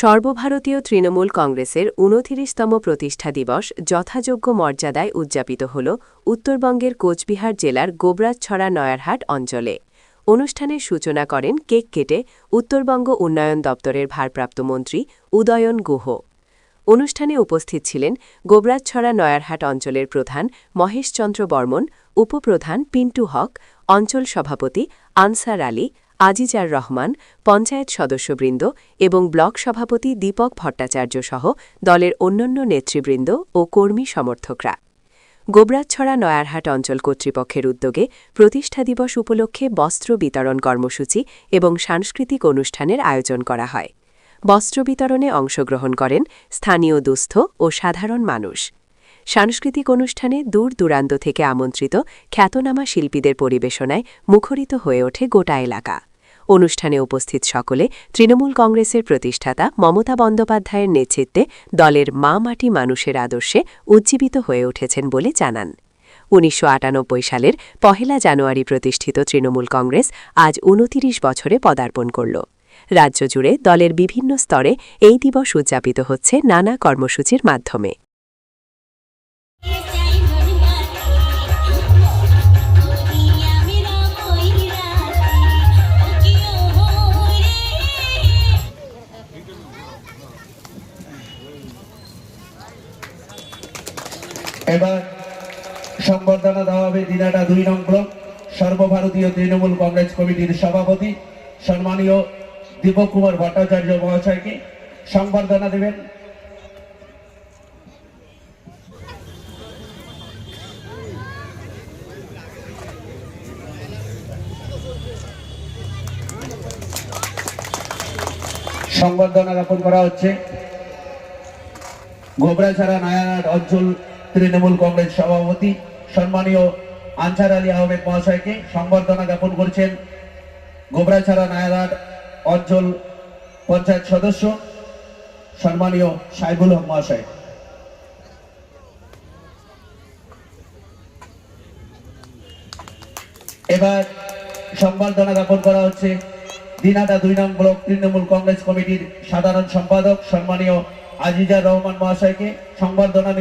সর্বভারতীয় তৃণমূল কংগ্রেসের উনতিরিশতম প্রতিষ্ঠা দিবস যথাযোগ্য মর্যাদায় উদযাপিত হল উত্তরবঙ্গের কোচবিহার জেলার গোবরাজছড়া নয়ারহাট অঞ্চলে। অনুষ্ঠানের সূচনা করেন কেক কেটে উত্তরবঙ্গ উন্নয়ন দপ্তরের ভারপ্রাপ্ত মন্ত্রী উদয়ন গুহ। অনুষ্ঠানে উপস্থিত ছিলেন গোবরাজছড়া নয়ারহাট অঞ্চলের প্রধান মহেশচন্দ্র বর্মন, উপপ্রধান পিন্টু হক, অঞ্চল সভাপতি আনসার আলী আজিজার রহমান, পঞ্চায়েত সদস্যবৃন্দ এবং ব্লক সভাপতি দীপক ভট্টাচার্য সহ দলের অন্যান্য নেতৃবৃন্দ ও কর্মী সমর্থকরা। গোবরাজছড়া নয়ারহাট অঞ্চল কর্তৃপক্ষের উদ্যোগে প্রতিষ্ঠা দিবস উপলক্ষে বস্ত্র বিতরণ কর্মসূচি এবং সাংস্কৃতিক অনুষ্ঠানের আয়োজন করা হয়। বস্ত্র বিতরণে অংশগ্রহণ করেন স্থানীয় দুস্থ ও সাধারণ মানুষ। সাংস্কৃতিক অনুষ্ঠানে দূর দূরান্ত থেকে আমন্ত্রিত খ্যাতনামা শিল্পীদের পরিবেশনায় মুখরিত হয়ে ওঠে গোটা এলাকা। অনুষ্ঠানে উপস্থিত সকলে তৃণমূল কংগ্রেসের প্রতিষ্ঠাতা মমতা বন্দ্যোপাধ্যায়ের নেতৃত্বে দলের মা মাটি মানুষের আদর্শে উজ্জীবিত হয়ে উঠেছেন বলে জানান। উনিশশো আটানব্বই সালের পহেলা জানুয়ারি প্রতিষ্ঠিত তৃণমূল কংগ্রেস আজ উনতিরিশ বছরে পদার্পণ করল। রাজ্য জুড়ে দলের বিভিন্ন স্তরে এই দিবস উদযাপিত হচ্ছে নানা কর্মসূচির মাধ্যমে। এবার সংবর্ধনা দেওয়া হবে দিনাটা দুই নং ব্লক, সর্বভারতীয় তৃণমূল কংগ্রেস কমিটির সভাপতি সম্মানীয় দীপক কুমার ভট্টাচার্য মহাশয়কে সংবর্ধনা দেবেন। সংবর্ধনা জ্ঞাপন করা হচ্ছে। গোবরাছড়া নায়ারহাট অঞ্চল তৃণমূল কংগ্রেস সভাপতি সম্মানীয় আনসার আলী আহমেদ মহাশয়কে সংবর্ধনা জ্ঞাপন করছেন গোবরাছড়া নায়ারহাট অঞ্চল পঞ্চায়েত সদস্য সম্মানীয় সাইবুল হক মহাশয়। এবার সংবর্ধনা জ্ঞাপন করা হচ্ছে দিনাটা দুই নং ব্লক তৃণমূল কংগ্রেস কমিটির সাধারণ সম্পাদক সম্মানীয় আজিজার রহমান মহাশয়কে সংবর্ধনা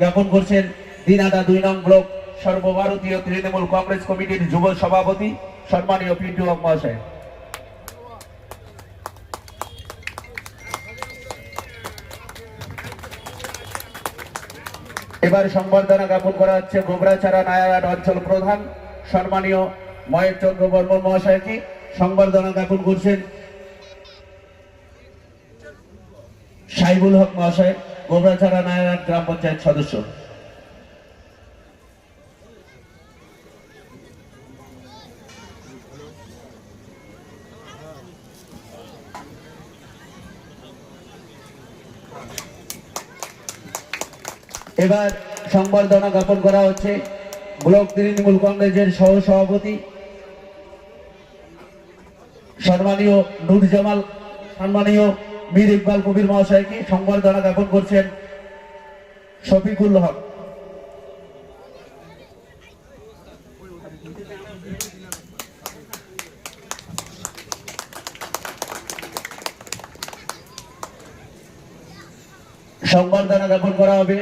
জ্ঞাপন করছেন দিনাটা দুই নং ব্লক সর্বভারতীয় তৃণমূল কংগ্রেস কমিটির যুব সভাপতি সম্মানীয় পিন্টু হক মহাশয়। এবার সংবর্ধনা জ্ঞাপন করা হচ্ছে গোবরাছাড়া নায়ারহাট অঞ্চল প্রধান সম্মানীয় মহেশ চন্দ্র বর্মন মহাশয়কে। সংবর্ধনা জ্ঞাপন করছেন সাইবুল হক মহাশয়। গোবরাছাড়া নায়ারহাট গ্রাম পঞ্চায়েত সদস্য। এবার সংবর্ধনা জ্ঞাপন করা হচ্ছে ব্লক তৃণমূল কংগ্রেসের সহ সভাপতি সম্মানীয় নুর জামাল সম্মানীয় মীর ইকবাল কবির মহাশয়কে সংবর্ধনা জ্ঞাপন করছেন শফিকুল হক। সংবর্ধনা জ্ঞাপন করা হবে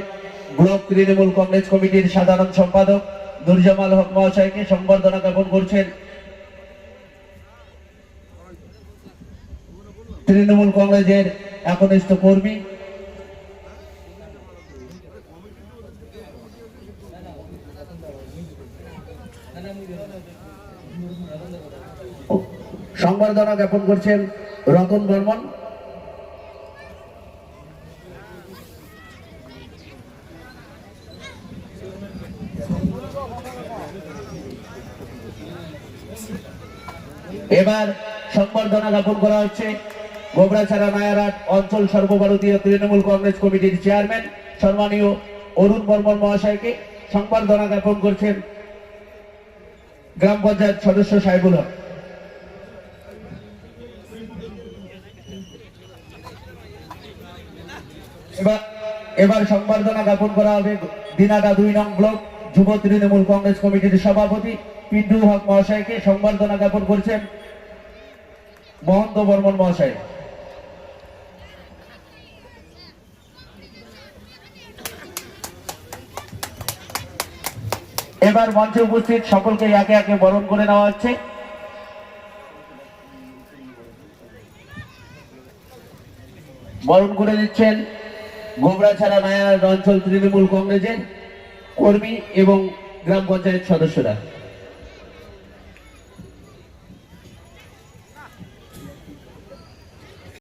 ব্লক তৃণমূল কংগ্রেস কমিটির সাধারণ সম্পাদক নুরজামাল হক মহাশয়কে। সংবর্ধনা জ্ঞাপন করছেন তৃণমূল কংগ্রেসের একনিষ্ঠ কর্মী। সংবর্ধনা জ্ঞাপন করছেন রতন বর্মন। এবার সংবর্ধনা জ্ঞাপন করা হচ্ছে। গোবরাছাড়া নায়ারাট অঞ্চল সর্বভারতীয় তৃণমূল কংগ্রেস কমিটির চেয়ারম্যান সম্মানীয় অরুণ বর্মন মহাশয়কে সংবর্ধনা জ্ঞাপন করছেন গ্রাম পঞ্চায়েত সদস্য সাহেবুল হক। এবার সংবর্ধনা জ্ঞাপন করা হবে দিনাটা দুই নং ব্লক যুব তৃণমূল কংগ্রেস কমিটির সভাপতি পিন্টু হক মহাশয়কে। সংবর্ধনা জ্ঞাপন করছেন মহন্ত বর্মন মহাশয়। এবার মঞ্চে উপস্থিত সকলকে একে একে বরণ করে নেওয়া হচ্ছে। বরণ করে দিচ্ছেন গোবরাছাড়া নায়ার অঞ্চল তৃণমূল কংগ্রেসের কর্মী এবং গ্রাম পঞ্চায়েত সদস্যরা।